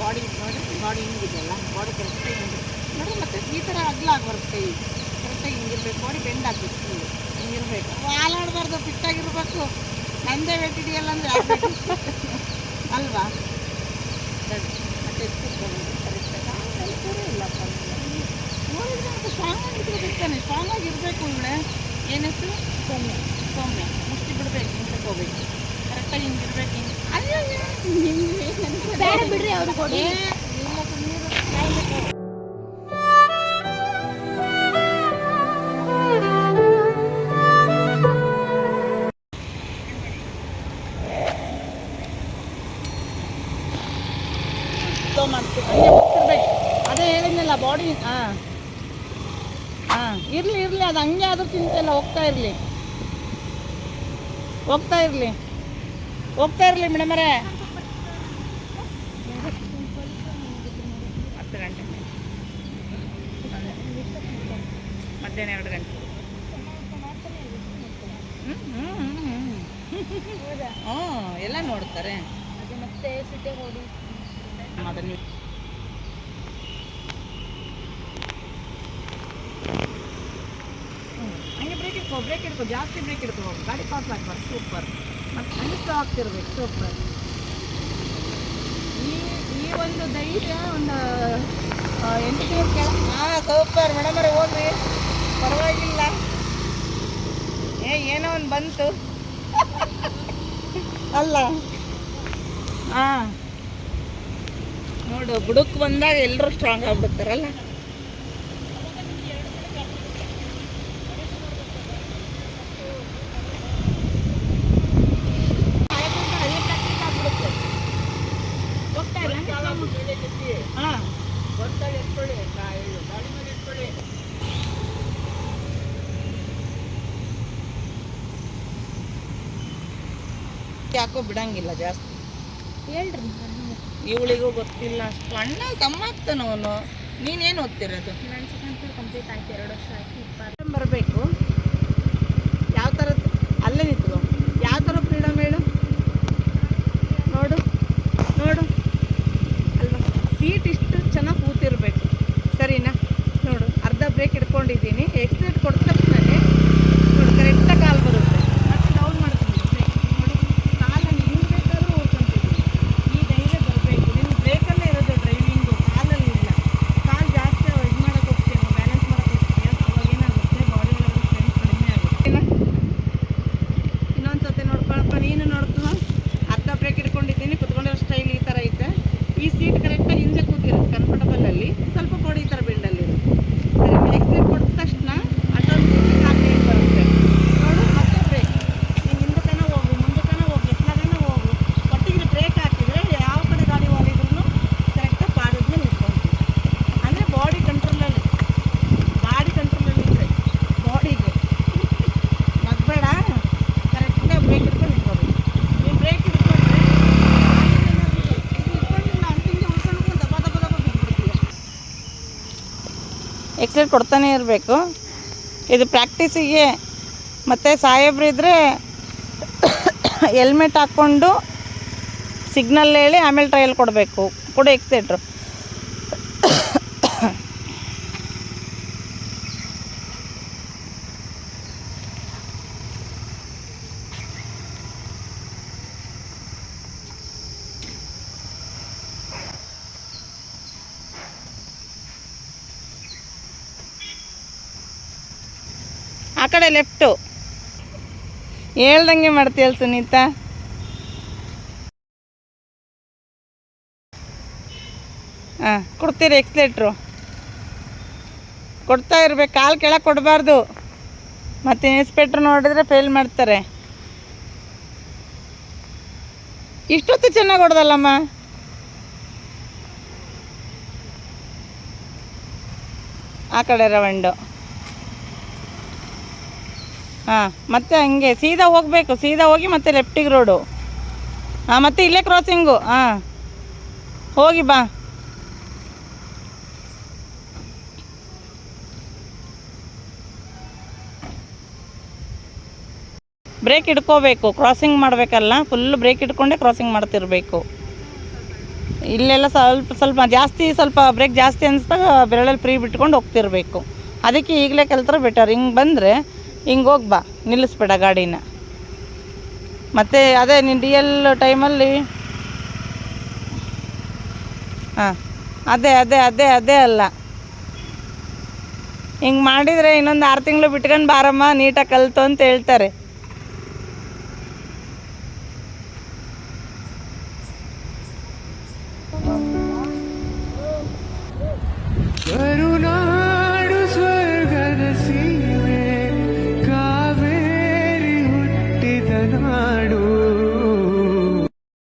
Body ನೋಡಿ body ಹಿಂಗಿದೆಯಲ್ಲ body ಕರೆಕ್ಟಾಗಿ ಹಿಂಗೆ ನೋಡಿ ಮತ್ತೆ ಈ ಥರ ಅಗ್ಲ ಆಗ್ಬಾರ್ದು ಕೈ ಕರೆಕ್ಟಾಗಿ ಹಿಂಗಿರ್ಬೇಕು. ಬಾಡಿ ಬೆಂಡ್ ಆಗಬೇಕು ಹಿಂಗಿರ್ಬೇಕು. ವಾಲಾಡಬಾರ್ದು ಫಿಟ್ಟಾಗಿರ್ಬೇಕು ನಂದೇ ವೇಟ್ ಇದೆಯಲ್ಲ ಅಂದರೆ ಅಲ್ವಾ? ಕೂಡ ಇಲ್ಲಪ್ಪ ಸ್ಟ್ರಾಂಗ್ ಆಗಿರ್ಬೇಕು ತಾನೆ. ಸ್ಟ್ರಾಂಗ್ ಆಗಿರಬೇಕು ಇವಳೆ. ಏನಿತ್ತು ಸೌಮ್ಯ. ಸೌಮ್ಯ. ಮುಷ್ಟಿ ಬಿಡಬೇಕು ಅಂತ ತಗೋಬೇಕು ಬೇಡ ಬಿಡ್ರಿ ಅವ್ರು ಕೊಡಿ ಏ, ಇಲ್ಲ ಸುಮ್ಮನೆ ಮಾಡ್ತೀವಿ ಹಂಗೆ ಹೋಗ್ತಿರ್ಬೇಕು ಅದೇ ಹೇಳಿದ್ನಲ್ಲ ಬಾಡಿ ಹಾಂ ಹಾಂ ಇರಲಿ ಇರಲಿ ಅದು ಹಂಗೆ ಆದರೂ ಚಿಂತೆಲ್ಲ ಹೋಗ್ತಾ ಇರಲಿ ಹೋಗ್ತಾ ಇರಲಿ ಹೋಗ್ತಾ ಇರಲಿ ಮೇಡಮರೇ ಹತ್ತು ಗಂಟೆ ಮಧ್ಯಾಹ್ನ ಎರಡು ಗಂಟೆ ಹ್ಞೂ ಎಲ್ಲ ನೋಡ್ತಾರೆ ಮತ್ತೆ ಹಂಗೆ ಬ್ರೇಕ್ ಇಟ್ಕೋ ಬ್ರೇಕ್ ಇಟ್ಕೋ ಜಾಸ್ತಿ ಬ್ರೇಕ್ ಇಟ್ಕೋ ಗಾಡಿ ಪಾಸ್ ಆಗ್ಬಾರ್ದು ಸೂಪರ್ ಮತ್ತು ಸ್ಲೋ ಆಗ್ತಿರ್ಬೇಕು ಸೂಪರ್ ಈ ಈ ಒಂದು ಧೈರ್ಯ ಒಂದು ಎಂಟು ಕೆಳ ಹಾಂ ಸೂಪರ್ ಮೇಡಮರೇ ಹೋಗ್ರಿ. ಪರವಾಗಿಲ್ಲ. ಏ ಏನೋ ಒಂದು ಬಂತು. ಅಲ್ಲ. ಹಾಂ. ನೋಡು ಬುಡಕ್ಕೆ ಬಂದಾಗ ಎಲ್ಲರೂ ಸ್ಟ್ರಾಂಗ್ ಆಗ್ಬಿಡ್ತಾರಲ್ಲ ಹೋಗ್ತಾ ಇಲ್ಲ ಹಾಂ ಯಾಕೋ ಬಿಡಂಗಿಲ್ಲ ಜಾಸ್ತಿ. ಹೇಳ್ರಿ ಇವಳಿಗೂ ಗೊತ್ತಿಲ್ಲ ಅಷ್ಟು. ಅಣ್ಣ ತಮ್ಮ ಅವನು ನೀನೇನು ಓದ್ತಿರೋದು? ನನ್ನ ಕಂಪ್ಲೀಟ್ ಆಯ್ತು ಎರಡು ವರ್ಷ ಆಯ್ತು ಇಪ್ಪತ್ತು. ಸ್ವಲ್ಪ ಬಾಡಿ ಈ ಥರ ಎಕ್ಸೈಟ್ ಕೊಡ್ತಾನೆ ಇರಬೇಕು. ಇದು ಪ್ರಾಕ್ಟೀಸಿಗೆ ಮತ್ತು ಸಾಹೇಬ್ರು ಇದ್ದರೆ ಹೆಲ್ಮೆಟ್ ಹಾಕ್ಕೊಂಡು ಸಿಗ್ನಲ್ ಹೇಳಿ ಆಮೇಲೆ ಟ್ರಯಲ್ ಕೊಡಬೇಕು. ಕೂಡ ಎಕ್ಸೈಟ್ರು ಆ ಕಡೆ ಲೆಫ್ಟು ಹೇಳ್ದಂಗೆ ಮಾಡ್ತೀಯಲ್ಲ ಸುನೀತಾ? ಹಾಂ ಕೊಡ್ತೀರಿ ಎಕ್ಸ್ಲೇಟ್ರು ಕೊಡ್ತಾ ಇರ್ಬೇಕು, ಕಾಲು ಕೆಳಗೆ ಕೊಡಬಾರ್ದು. ಮತ್ತು ಇನ್ಸ್ಪೆಕ್ಟ್ರ್ ನೋಡಿದ್ರೆ ಫೇಲ್ ಮಾಡ್ತಾರೆ. ಇಷ್ಟೊತ್ತು ಚೆನ್ನಾಗಿ ಹೊಡೆದಲ್ಲಮ್ಮ? ಆ ಕಡೆ ರವಂಡು. ಹಾಂ, ಮತ್ತೆ ಹಂಗೆ, ಸೀದಾ ಹೋಗಬೇಕು, ಸೀದಾ ಹೋಗಿ ಮತ್ತೆ ಲೆಫ್ಟಿಗೆ ರೋಡು ಹಾಂ, ಮತ್ತೆ ಇಲ್ಲೇ ಕ್ರಾಸಿಂಗು ಹಾಂ, ಹೋಗಿ ಬಾ. ಬ್ರೇಕ್ ಹಿಡ್ಕೋಬೇಕು ಕ್ರಾಸಿಂಗ್ ಮಾಡಬೇಕಲ್ಲ ಫುಲ್ ಬ್ರೇಕ್ ಇಟ್ಕೊಂಡೆ ಕ್ರಾಸಿಂಗ್ ಮಾಡ್ತಿರ್ಬೇಕು. ಇಲ್ಲೆಲ್ಲ ಸ್ವಲ್ಪ ಸ್ವಲ್ಪ ಜಾಸ್ತಿ, ಸ್ವಲ್ಪ ಬ್ರೇಕ್ ಜಾಸ್ತಿ ಅನಿಸ್ದಾಗ ಬೆರಳಲ್ಲಿ ಫ್ರೀ ಬಿಟ್ಕೊಂಡು ಹೋಗ್ತಿರ್ಬೇಕು. ಅದಕ್ಕೆ ಈಗಲೇ ಕಲ್ತ್ರೆ ಬೆಟರ್ ಹಿಂಗೆ ಬಂದರೆ ಹಿಂಗೆ ಬಾ, ನಿಲ್ಲಿಸ್ಬೇಡ ಗಾಡಿನ. ಮತ್ತು ಅದೇ ನಿನ್ನ ಡಿ ಟೈಮಲ್ಲಿ ಹಾಂ, ಅದೇ ಅದೇ ಅದೇ ಅದೇ ಅಲ್ಲ. ಹಿಂಗೆ ಮಾಡಿದರೆ ಇನ್ನೊಂದು ಆರು ತಿಂಗಳು ಬಿಟ್ಕೊಂಡು ಬಾರಮ್ಮ, ನೀಟಾಗಿ ಕಲಿತು ಅಂತ ಹೇಳ್ತಾರೆ. ಕರು